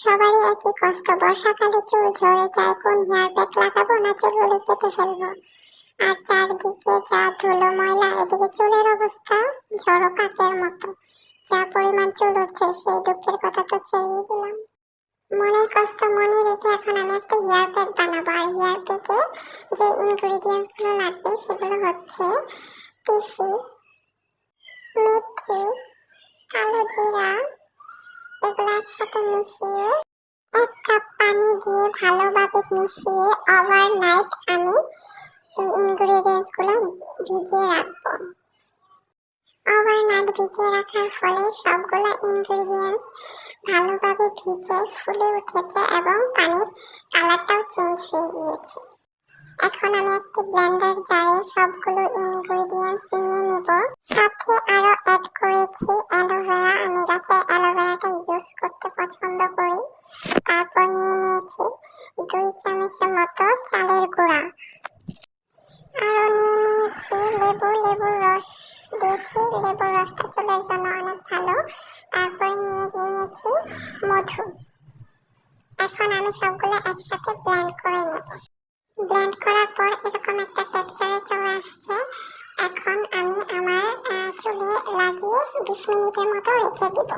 সবারই একই কষ্ট। বর্ষাকালে চুল ঝরে যায়, কোন হেয়ার প্যাক লাগাবো না চুলগুলি কেটে ফেলব। আর চারদিকে যা ধুলো, ময়লা, এদিকে চুলের অবস্থা ঝড়ো কাকের মতো। যা পরিমাণ চুল উঠছে, সেই দুঃখের কথা তো ছেড়েই দিলাম। মনের কষ্ট মনে রেখে এখন আমি একটা হেয়ার প্যাক বানাবো। আর হেয়ার প্যাকে যে ইনগ্রিডিয়েন্টসগুলো লাগবে, সেগুলো হচ্ছে তিসি এগুলো একসাথে মিশিয়ে এক কাপ পানি দিয়ে ভালোভাবে মিশিয়ে ওভারনাইট আমি এই ইনগ্রিডিয়েন্টসগুলো ভিজিয়ে রাখব। ওভারনাইট ভিজিয়ে রাখার ফলে সবগুলো ইনগ্রিডিয়েন্টস ভালোভাবে ভিজে ফুলে উঠেছে এবং পানির কালারটাও চেঞ্জ হয়ে গিয়েছে। এখন আমি একটি ব্লেন্ডার জারে সবগুলো ইনগ্রিডিয়েন্টস নিয়ে নিব। সাথে আরও অ্যাড করেছি অ্যালোভেরা। আমি গাছের অ্যালোভেরাটা ইউজ করতে পছন্দ করি। তারপর নিয়ে নিয়েছি দুই চামচের মতো চালের গুঁড়া। আরও নিয়ে নিয়েছি লেবু লেবুর রস দিয়েছি। লেবুর রসটা চুলের জন্য অনেক ভালো। তারপরে নিয়ে নিয়েছি মধু। এখন আমি সবগুলো একসাথে ব্লেন্ড করে নেব। ব্লেন্ড করার পর এরকম একটা টেক্সচারে চলে আসছে। এখন আমি বিশ মিনিটের মতো রেখে দিব।